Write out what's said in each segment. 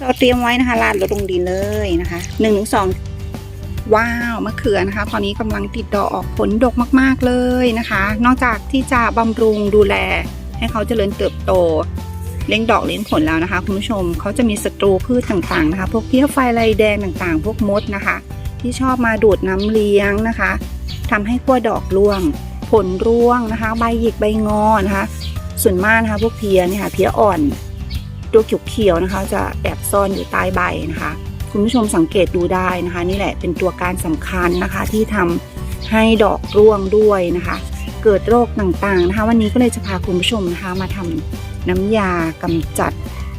เราเตรียมไว้นะคะราดลงลงดินเลยนะคะหนึ่งถึงสองว้าวมะเขือนะคะ ตอนนี้กำลังติดดอกออกผลดกมาก ๆเลยนะคะ นอกจากที่จะบำรุงดูแล ให้เขาเจริญเติบโตเลี้ยงดอกเลี้ยงผลแล้วนะคะคุณผู้ชมเขาจะมีศัตรูพืชต่างๆนะคะ พวกเพี้ยไฟลายแดงต่างๆ พวกมดนะคะ ที่ชอบมาดูดน้ำเลี้ยงนะคะทำให้ขั้วดอกร่วง ผลร่วงนะคะ ใบหยิกใบงอนะคะ ส่วนมากนะคะพวกเพี้ยเนี่ยค่ะเพี้ยอ่อน ตัวเขียวๆนะคะ จะแอบซ่อนอยู่ใต้ใบนะคะ คุณผู้ชมสังเกตดูได้นะคะ นี่แหละเป็นตัวการสำคัญนะคะที่ทำให้ดอกร่วงด้วยนะคะ เกิดโรคต่างๆนะคะ วันนี้ก็เลยจะพาคุณผู้ชมนะคะมาทำน้ำยากำจัด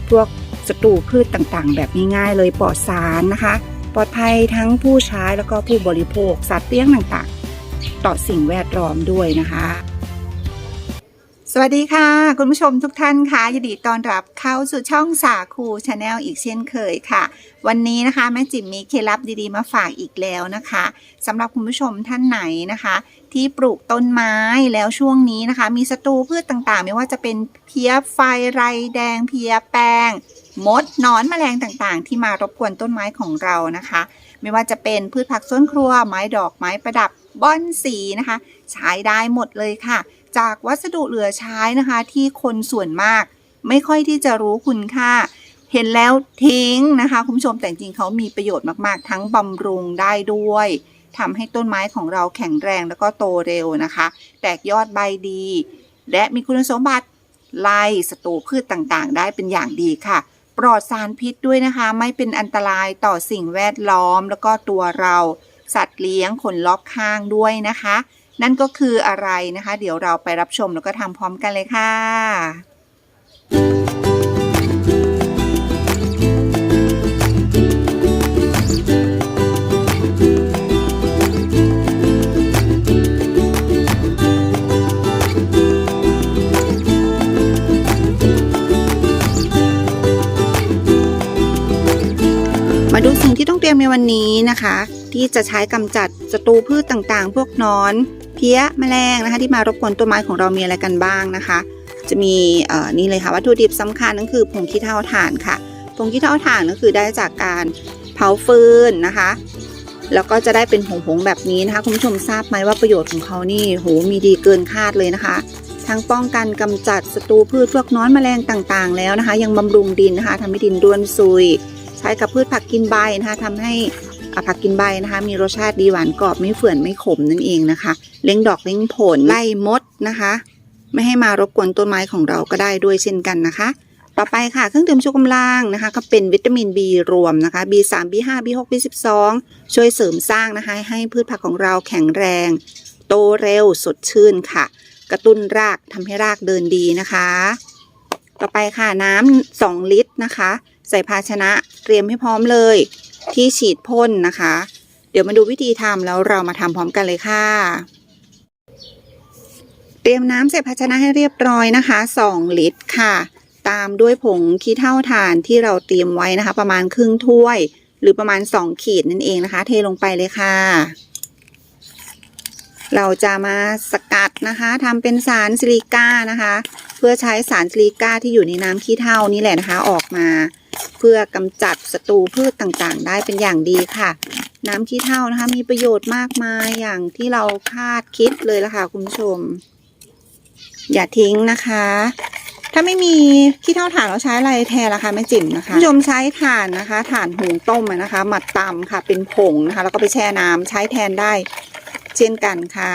พวกศัตรูพืชต่างๆ แบบง่ายๆ เลยปลอดสารนะคะ ปลอดภัยทั้งผู้ใช้แล้วก็ผู้บริโภคสัตว์เลี้ยงต่างๆ ต่อสิ่งแวดล้อมด้วยนะคะ สวัสดีค่ะ คุณผู้ชมทุกท่านค่ะยินดีต้อนรับเข้าสู่ช่องสาคูชาแนลอีกเช่นเคยค่ะ วันนี้นะคะแม่จิ๋มมีเคล็ดลับดีๆมาฝากอีกแล้วนะคะสำหรับคุณผู้ชมท่านไหนนะคะ ที่ปลูกต้นไม้แล้วช่วงนี้นะคะ มีศัตรูพืชต่างๆ ไม่ว่าจะเป็นเพี้ยไฟไรแดงเพี้ยแป้ง มดนอนแมลงต่างๆ ที่มารบกวนต้นไม้ของเรานะคะ ไม่ว่าจะเป็นพืชผักสวนครัวไม้ดอกไม้ประดับบอนสีนะคะ ใช้ได้หมดเลยค่ะ จากวัสดุเหลือใช้นะคะ ที่คนส่วนมาก ไม่ค่อยที่จะรู้คุณค่า เห็นแล้วทิ้งนะคะ คุณผู้ชมแต่จริงเขามีประโยชน์มากๆ ทั้งบำรุงได้ด้วยทำให้ต้นไม้ของเราแข็งแรงแล้วก็โตเร็วนะคะ แตกยอดใบดี และมีคุณสมบัติไล่ศัตรูพืชต่างๆ ได้เป็นอย่างดีค่ะ ปลอดสารพิษด้วยนะคะ ไม่เป็นอันตรายต่อสิ่งแวดล้อม แล้วก็ตัวเรา สัตว์เลี้ยงคนรอบข้างด้วยนะคะ นั่นก็คืออะไรนะคะ เดี๋ยวเราไปรับชมแล้วก็ทำพร้อมกันเลยค่ะมาดูสิ่งที่ต้องเตรียมในวันนี้นะคะ ที่จะใช้กำจัดศัตรูพืชต่างๆ พวกนอน เพี้ยแมลงนะคะ ที่มารบกวนต้นไม้ของเรามีอะไรกันบ้างนะคะ จะมีนี่เลยค่ะวัตถุดิบสำคัญนั่นคือผงขี้เถ้าถ่านค่ะผงขี้เถ้าถ่านก็คือได้จากการเผาฟืนนะคะแล้วก็จะได้เป็นผงๆแบบนี้นะคะ คุณผู้ชมทราบไหมว่าประโยชน์ของเขานี่โหมีดีเกินคาดเลยนะคะ ทั้งป้องกันกำจัดศัตรูพืชพวกน้อนแมลงต่างๆ แล้วนะคะ ยังบำรุงดินนะคะทำให้ดินร่วนซุย ใช้กับพืชผักกินใบนะคะทำให้ ผักกินใบนะคะ มีรสชาติดีหวานกรอบไม่เฝื่อนไม่ขมนั่นเองนะคะ เล้งดอกเล้งผลไล่มดนะคะ ไม่ให้มารบกวนต้นไม้ของเราก็ได้ด้วยเช่นกันนะคะ ต่อไปค่ะเครื่องดื่มชูกำลังนะคะ ก็เป็นวิตามิน B รวมนะคะ B3 B5 B6 B12 ช่วยเสริมสร้างนะคะ ให้พืชผักของเราแข็งแรง โตเร็วสดชื่นค่ะ กระตุ้นรากทำให้รากเดินดีนะคะ ต่อไปค่ะน้ำ2ลิตรนะคะ ใส่ภาชนะเตรียมให้พร้อมเลย ที่ฉีดพ่นนะคะ เดี๋ยวมาดูวิธีทำแล้วเรามาทำพร้อมกันเลยค่ะ เตรียมน้ำใส่ภาชนะให้เรียบร้อยนะคะ 2 ลิตรค่ะ ตามด้วยผงขี้เถ้าถ่านที่เราเตรียมไว้นะคะ ประมาณครึ่งถ้วย หรือประมาณ 2 ขีดนั่นเองนะคะ เทลงไปเลยค่ะเราจะมาสกัดนะคะทำเป็นสารซิลิก้านะคะ เพื่อใช้สารซิลิก้าที่อยู่ในน้ำขี้เถ้านี่แหละนะคะ ออกมา เพื่อกำจัดศัตรูพืชต่างๆ ได้เป็นอย่างดีค่ะ น้ำขี้เถ้านะคะ มีประโยชน์มากมายอย่างที่เราคาดคิดเลยละค่ะคุณผู้ชม อย่าทิ้งนะคะ ถ้าไม่มีขี้เถ้าถ่านเราใช้อะไรแทนล่ะคะแม่จิ๋มนะคะคุณผู้ชมใช้ถ่านนะคะ ถ่านหุงต้มนะคะมาตำค่ะเป็นผงนะคะ แล้วก็ไปแช่น้ำใช้แทนได้ เช่นกันค่ะ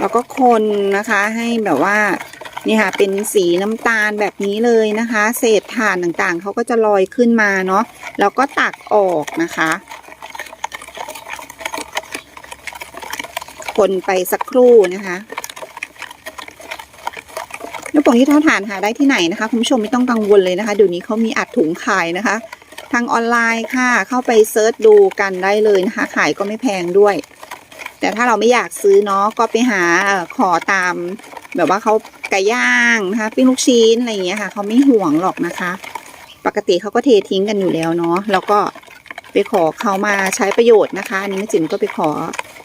แล้วก็คนนะคะให้แบบว่านี่ค่ะเป็นสีน้ำตาลแบบนี้เลยนะคะ เศษถ่านต่างๆเขาก็จะลอยขึ้นมาเนาะแล้วก็ตักออกนะคะ คนไปสักครู่นะคะแล้วผงที่เท่าถ่านหาได้ที่ไหนนะคะคุณผู้ชมไม่ต้องกังวลเลยนะคะเดี๋ยวนี้เขามีอัดถุงขายนะคะ ทางออนไลน์ค่ะ เข้าไปเซิร์ชดูกันได้เลยนะคะ ขายก็ไม่แพงด้วย แต่ถ้าเราไม่อยากซื้อเนาะก็ไปหาขอตาม แบบว่าเขาไก่ย่างนะคะปิ้งลูกชิ้นอะไรอย่างเงี้ยค่ะเขาไม่ห่วงหรอกนะคะ ปกติเขาก็เททิ้งกันอยู่แล้วเนาะแล้วก็ไปขอเขามาใช้ประโยชน์นะคะอันนี้แม่จิ๋มก็ไปขอ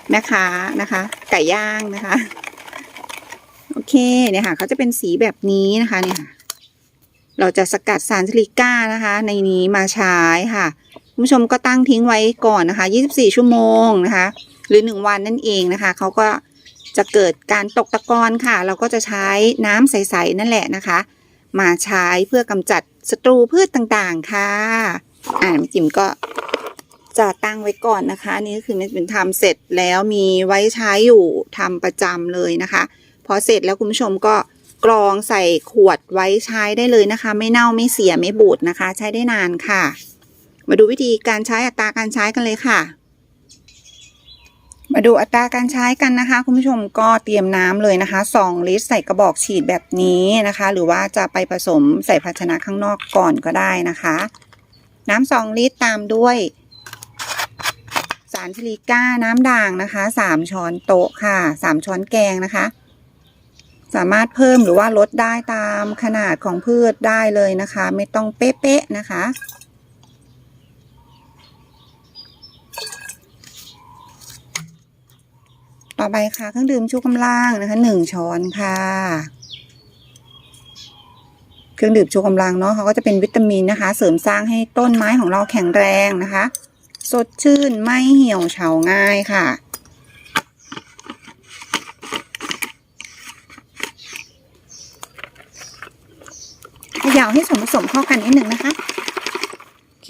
แม่ค้านะคะ ไก่ย่างนะคะโอเคเนี่ยค่ะเขาจะเป็นสีแบบนี้นะคะเนี่ยค่ะเราจะสกัดสารซิลิก้านะคะ ในนี้มาใช้ค่ะ คุณผู้ชมก็ตั้งทิ้งไว้ก่อนนะคะ 24 ชั่วโมงนะคะ หรือ 1 วันนั่นเองนะคะเขาก็จะเกิดการตกตะกอนค่ะ เราก็จะใช้น้ำใส ๆ นั่นแหละนะคะ มาใช้เพื่อกำจัดศัตรูพืชต่างๆ ค่ะ อ่านจิมก็จะตั้งไว้ก่อนนะคะนนี่ก็คือมันเป็นทำเสร็จแล้วมีไว้ใช้อยู่ทำประจำเลยนะคะพอเสร็จแล้วคุณผู้ชมก็กรองใส่ขวดไว้ใช้ได้เลยนะคะ ไม่เน่าไม่เสียไม่บูดนะคะ ใช้ได้นานค่ะ มาดูวิธีการใช้อัตราการใช้กันเลยค่ะ มาดูอัตราการใช้กันนะคะ คุณผู้ชมก็เตรียมน้ำเลยนะคะ 2 ลิตรใส่กระบอกฉีดแบบนี้นะคะ หรือว่าจะไปผสมใส่ภาชนะข้างนอกก่อนก็ได้นะคะ น้ำ2ลิตรตามด้วย สารซิลิก้าน้ำด่างนะคะ 3 ช้อนโต๊ะค่ะ 3 ช้อนแกงนะคะ สามารถเพิ่มหรือว่าลดได้ตามขนาดของพืชได้เลยนะคะ ไม่ต้องเป๊ะๆนะคะ ต่อไปค่ะเครื่องดื่มชูกำลังนะคะหนึ่งช้อนค่ะ เครื่องดื่มชูกำลังเนาะเขาก็จะเป็นวิตามินนะคะ เสริมสร้างให้ต้นไม้ของเราแข็งแรงนะคะ สดชื่นไม่เหี่ยวเฉาง่ายค่ะเขย่าให้ส่วนผสมเข้ากันนิดหนึ่งนะคะโอเค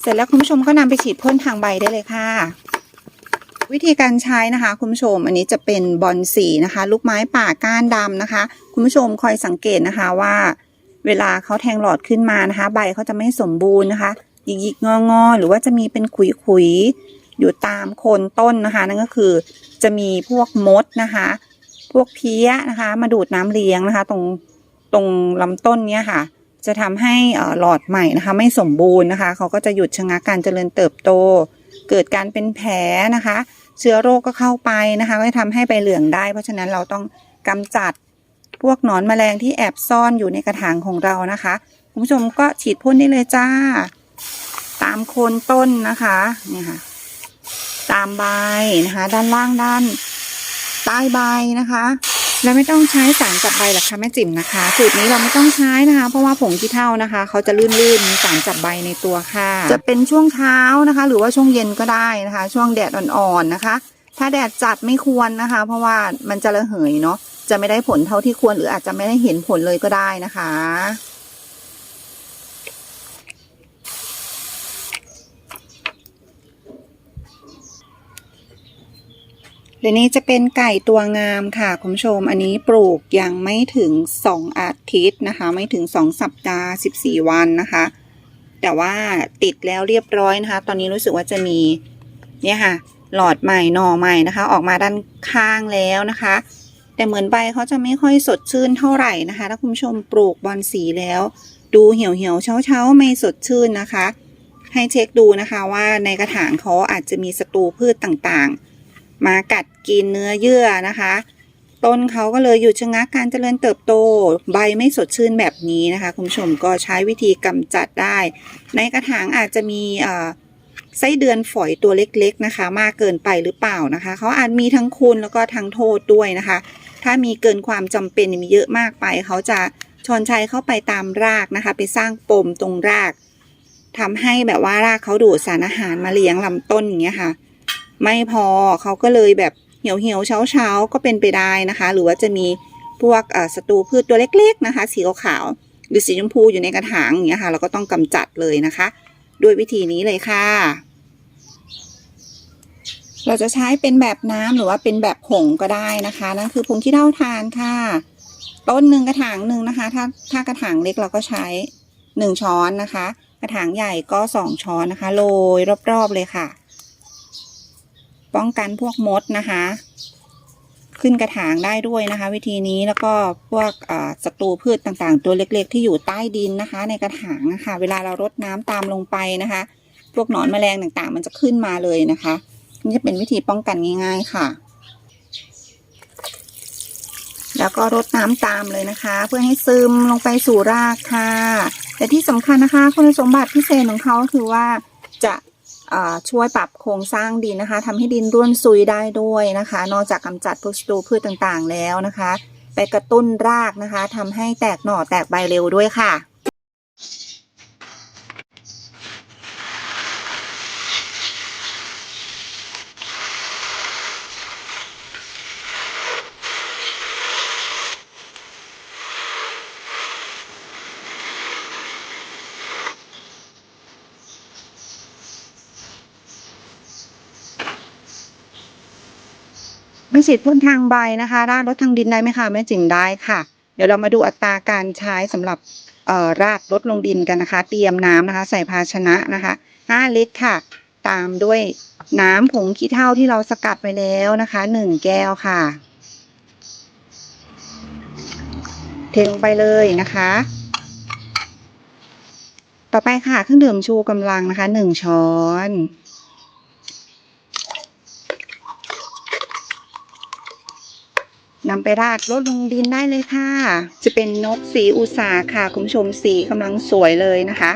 เสร็จแล้วคุณผู้ชมก็นำไปฉีดพ่นทางใบได้เลยค่ะ วิธีการใช้นะคะ คุณผู้ชม อันนี้จะเป็นบอลสีนะคะ ลูกไม้ป่าก้านดำนะคะ คุณผู้ชมคอยสังเกตนะคะว่า เวลาเขาแทงหลอดขึ้นมานะคะ ใบเขาจะไม่สมบูรณ์นะคะหยิกๆงอๆหรือว่าจะมีเป็นขุยๆอยู่ตามโคนต้นนะคะ นั่นก็คือจะมีพวกมดนะคะ พวกเพี้ยนะคะ มาดูดน้ำเลี้ยงนะคะ ตรงตรงลำต้นเนี้ยค่ะ จะทำให้หลอดใหม่นะคะ ไม่สมบูรณ์นะคะเขาก็จะหยุดชะงักการเจริญเติบโต เกิดการเป็นแผลนะคะ เชื้อโรคก็เข้าไปนะคะ ก็จะทำให้ใบเหลืองได้ เพราะฉะนั้นเราต้องกำจัดพวกหนอนแมลงที่แอบซ่อนอยู่ในกระถางของเรานะคะคุณผู้ชมก็ฉีดพ่นได้เลยจ้า ตามโคนต้นนะคะเนี่ยค่ะ ตามใบนะคะ ด้านล่างด้านใต้ใบนะคะ และไม่ต้องใช้สารจับใบหรอกค่ะแม่จิ๋มนะคะสูตรนี้เราไม่ต้องใช้นะคะ เพราะว่าผงขี้เถ้านะคะเขาจะลื่นๆมีสารจับใบในตัวค่ะ จะเป็นช่วงเช้านะคะ หรือว่าช่วงเย็นก็ได้นะคะ ช่วงแดดอ่อนๆนะคะ ถ้าแดดจัดไม่ควรนะคะ เพราะว่ามันจะระเหยเนาะจะไม่ได้ผลเท่าที่ควรหรืออาจจะไม่ได้เห็นผลเลยก็ได้นะคะ เดี๋ยวนี้จะเป็นไก่ตัวงามค่ะคุณผู้ชม อันนี้ปลูกยังไม่ถึง 2 อาทิตย์นะคะ ไม่ถึง 2 สัปดาห์ 14 วันนะคะ แต่ว่าติดแล้วเรียบร้อยนะคะ ตอนนี้รู้สึกว่าจะมีเนี่ยค่ะ หลอดใหม่หน่อใหม่นะคะ ออกมาด้านข้างแล้วนะคะ แต่เหมือนใบเขาจะไม่ค่อยสดชื่นเท่าไหร่นะคะ ถ้าคุณผู้ชมปลูกบอนสีแล้ว ดูเหี่ยวเหี่ยวเช้าเช้าไม่สดชื่นนะคะ ให้เช็คดูนะคะว่าในกระถางเขาอาจจะมีศัตรูพืชต่างๆ มากัดกินเนื้อเยื่อนะคะ ต้นเขาก็เลยหยุดชะงักการเจริญเติบโต ใบไม่สดชื่นแบบนี้นะคะ คุณผู้ชมก็ใช้วิธีกำจัดได้ ในกระถางอาจจะมีไส้เดือนฝอยตัวเล็กๆนะคะ มากเกินไปหรือเปล่านะคะ เขาอาจมีทั้งคุณแล้วก็ทั้งโทษด้วยนะคะ ถ้ามีเกินความจำเป็นมีเยอะมากไป เขาจะชอนชัยเข้าไปตามรากนะคะ ไปสร้างปมตรงรากทำให้แบบว่ารากเขาดูดสารอาหารมาเลี้ยงลำต้นอย่างเงี้ยค่ะ ไม่พอเขาก็เลยแบบเหี่ยวเหี่ยวเช้าเช้าก็เป็นไปได้นะคะ หรือว่าจะมีพวกอ่อศัตรูพืชตัวเล็ก ๆนะคะ สีขาวหรือสีชมพูอยู่ในกระถางอย่างเงี้ยค่ะ เราก็ต้องกำจัดเลยนะคะ ด้วยวิธีนี้เลยค่ะ เราจะใช้เป็นแบบน้ำหรือว่าเป็นแบบผงก็ได้นะคะนั่นคือผงขี้เถ้าทานค่ะต้นหนึ่งกระถางหนึ่งนะคะ ถ้าถ้ากระถางเล็กเราก็ใช้หนึ่งช้อนนะคะ กระถางใหญ่ก็สองช้อนนะคะโรยรอบๆเลยค่ะ ป้องกันพวกมดนะคะ ขึ้นกระถางได้ด้วยนะคะ วิธีนี้แล้วก็พวกศัตรูพืชต่างๆ ตัวเล็กๆ ที่อยู่ใต้ดินนะคะ ในกระถางะคะเวลาเรารดน้ำตามลงไปนะคะ พวกหนอนแมลงต่างๆ มันจะขึ้นมาเลยนะคะ นี่จะเป็นวิธีป้องกันง่าย ๆค่ะแล้วก็รดน้ำตามเลยนะคะ เพื่อให้ซึมลงไปสู่รากค่ะ แต่ที่สำคัญนะคะ คุณสมบัติพิเศษของเขาคือว่า ช่วยปรับโครงสร้างดินนะคะทำให้ดินร่วนซุยได้ด้วยนะคะ นอกจากกำจัดพวกศัตรูพืชต่างๆ แล้วนะคะ ไปกระตุ้นรากนะคะทำให้แตกหน่อแตกใบเร็วด้วยค่ะ ไม่ฉีดพ่นทางใบนะคะรากลดทางดินได้ไหมคะแม่จิ๋งได้ค่ะ เดี๋ยวเรามาดูอัตราการใช้สำหรับรากลดลงดินกันนะคะ เตรียมน้ำนะคะ ใส่ภาชนะนะคะ5ลิตรค่ะ ตามด้วยน้ำผงขี้เถ้าที่เราสกัดไปแล้วนะคะ1แก้วค่ะ เทลงไปเลยนะคะ ต่อไปค่ะเครื่องดื่มชูกำลังนะคะ1ช้อน นำไปราดลดลงดินได้เลยค่ะ จะเป็นนกสีอุสาค่ะ คุณผู้ชมสีกำลังสวยเลยนะคะ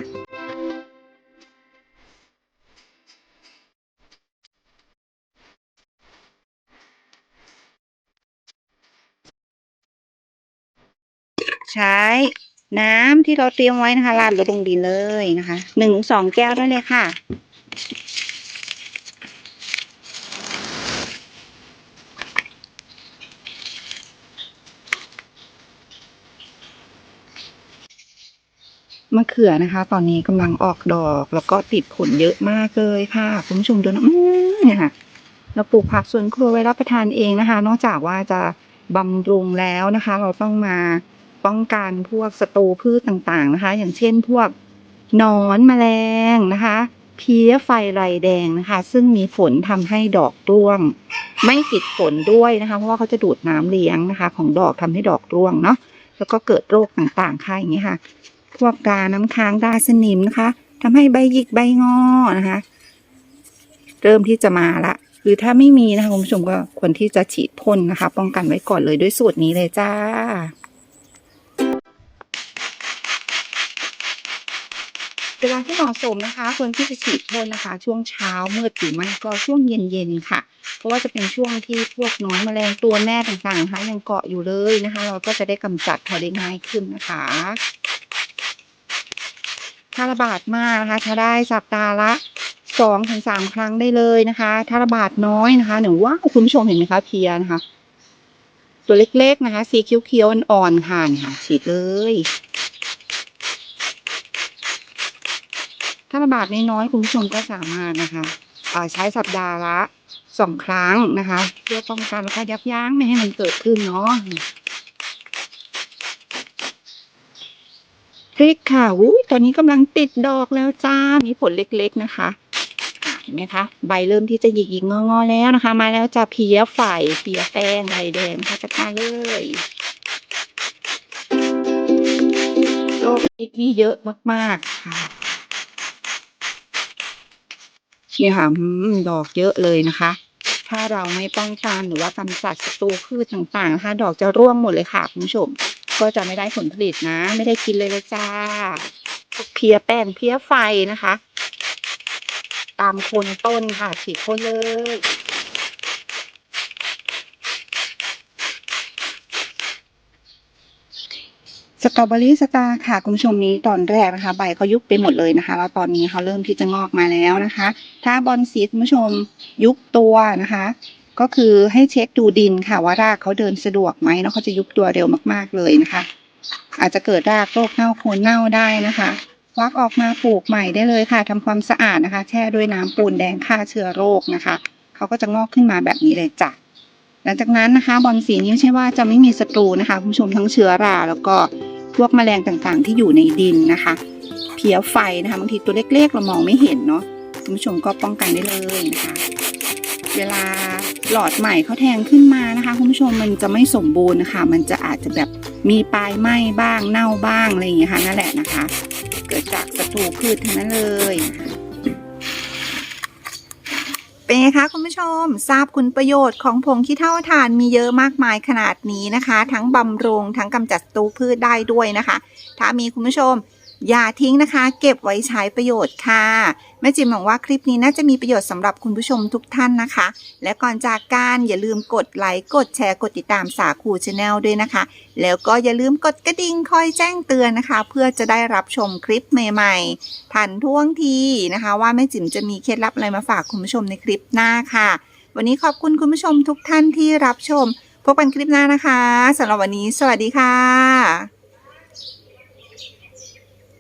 ใช้น้ำที่เราเตรียมไว้นะคะราดลดลงดินเลยนะคะหนึ่งถึงสองแก้วได้เลยค่ะ มะเขือนะคะ ตอนนี้กำลังออกดอก แล้วก็ติดผลเยอะมากเลยค่ะคุณผู้ชมดูนะอืมเนี่ยค่ะเราปลูกผักสวนครัวไว้รับประทานเองนะคะ นอกจากว่าจะบำรุงแล้วนะคะ เราต้องมาป้องกันพวกศัตรูพืชต่างๆนะคะ อย่างเช่นพวกหนอนแมลงนะคะ เพี้ยไฟไรแดงนะคะ ซึ่งมีฝนทำให้ดอกร่วง ไม่ติดฝนด้วยนะคะ เพราะว่าเขาจะดูดน้ำเลี้ยงนะคะ ของดอกทำให้ดอกร่วงเนาะแล้วก็เกิดโรคต่างๆค่ะอย่างนี้ค่ะ พวกกาน้ำค้างดาสนิมนะคะทำให้ใบหยิกใบงอนะคะ เริ่มที่จะมาละหรือถ้าไม่มีนะคะคุณผู้ชมก็ควรที่จะฉีดพ่นนะคะ ป้องกันไว้ก่อนเลยด้วยสูตรนี้เลยจ้าเวลาที่เหมาะสมนะคะควรที่จะฉีดพ่นนะคะ ช่วงเช้ามืดหรือไม่ก็ช่วงเย็นๆค่ะ เพราะว่าจะเป็นช่วงที่พวกน้อยแมลงตัวแม่ต่างๆนะคะยังเกาะอยู่เลยนะคะ เราก็จะได้กำจัดเขาได้ง่ายขึ้นนะคะ ถ้าระบาดมากนะคะถ้าได้สัปดาห์ละสองถึงสามครั้งได้เลยนะคะ ถ้าระบาดน้อยนะคะหนูว่าคุณผู้ชมเห็นไหมคะเพียนะคะ ตัวเล็กๆนะคะ สีเขียวๆอ่อนๆค่ะค่ะฉีดเลย ถ้าระบาดน้อยๆคุณผู้ชมก็สามารถนะคะเอ่อใช้สัปดาห์ละสองครั้งนะคะ เพื่อป้องกันและก็ยับยั้งไม่ให้มันเกิดขึ้นเนาะ พริกค่ะอุ้ยตอนนี้กำลังติดดอกแล้วจ้า มีผลเล็กๆนะคะ เห็นไหมคะ ใบเริ่มที่จะหยิกๆงอๆแล้วนะคะ มาแล้วจะเพียไฟเพียแป้งใบแดงค่ะจะมาเลยโรคที่เยอะมากๆค่ะนี่ค่ะดอกเยอะเลยนะคะ ถ้าเราไม่ป้องกันหรือว่ากำจัดศัตรูพืชต่างๆนะคะดอกจะร่วงหมดเลยค่ะคุณผู้ชม ก็จะไม่ได้ผลผลิตนะ ไม่ได้กินเลยลยจ้าเพียแป้งเพียไฟนะคะ ตามโคนต้นค่ะฉีดพ่นเลยสตรอเบอรี่สตาร์ค่ะ คุณผู้ชมนี้ตอนแรกนะคะ ใบเขายุบไปหมดเลยนะคะ แล้วตอนนี้เขาเริ่มที่จะงอกมาแล้วนะคะ ถ้าบอลสีคุณผู้ชมยุบตัวนะคะ ก็คือให้เช็คดูดินค่ะว่ารากเขาเดินสะดวกไหมแล้วเขาจะยุบตัวเร็วมากๆเลยนะคะ อาจจะเกิดรากโรคเน่าโคนเน่าได้นะคะควักออกมาปลูกใหม่ได้เลยค่ะทำความสะอาดนะคะ แช่ด้วยน้ำปูนแดงฆ่าเชื้อโรคนะคะเขาก็จะงอกขึ้นมาแบบนี้เลยจ้ะหลังจากนั้นนะคะบอลสีนี้ไม่ใช่ว่าจะไม่มีศัตรูนะคะคุณผู้ชมทั้งเชื้อรา แล้วก็พวกแมลงต่างๆ ที่อยู่ในดินนะคะ เพี้ยไฟนะคะบางทีตัวเล็กๆเรามองไม่เห็นเนาะคุณผู้ชมก็ป้องกันได้เลยนะคะ เวลาหลอดใหม่เขาแทงขึ้นมานะคะคุณผู้ชมมันจะไม่สมบูรณ์นะคะ มันจะอาจจะแบบมีปลายไหม้บ้างเน่าบ้างอะไรอย่างเงี้ยค่ะนั่นแหละนะคะ เกิดจากศัตรูพืชทั้งนั้นเลย เป็นไงคะคุณผู้ชมทราบคุณประโยชน์ของผงขี้เถ้าถ่านมีเยอะมากมายขนาดนี้นะคะ ทั้งบำรุงทั้งกำจัดศัตรูพืชได้ด้วยนะคะ ถ้ามีคุณผู้ชม อย่าทิ้งนะคะ เก็บไว้ใช้ประโยชน์ค่ะ แม่จิมหวังว่าคลิปนี้น่าจะมีประโยชน์สำหรับคุณผู้ชมทุกท่านนะคะ และก่อนจากการอย่าลืมกดไลค์กดแชร์กดติดตามสาคูชาแนลด้วยนะคะ แล้วก็อย่าลืมกดกระดิ่งคอยแจ้งเตือนนะคะ เพื่อจะได้รับชมคลิปใหม่ๆทันท่วงทีนะคะ ว่าแม่จิ๋มจะมีเคล็ดลับอะไรมาฝากคุณผู้ชมในคลิปหน้าค่ะ วันนี้ขอบคุณคุณผู้ชมทุกท่านที่รับชมพบกันคลิปหน้านะคะสำหรับวันนี้ สวัสดีค่ะ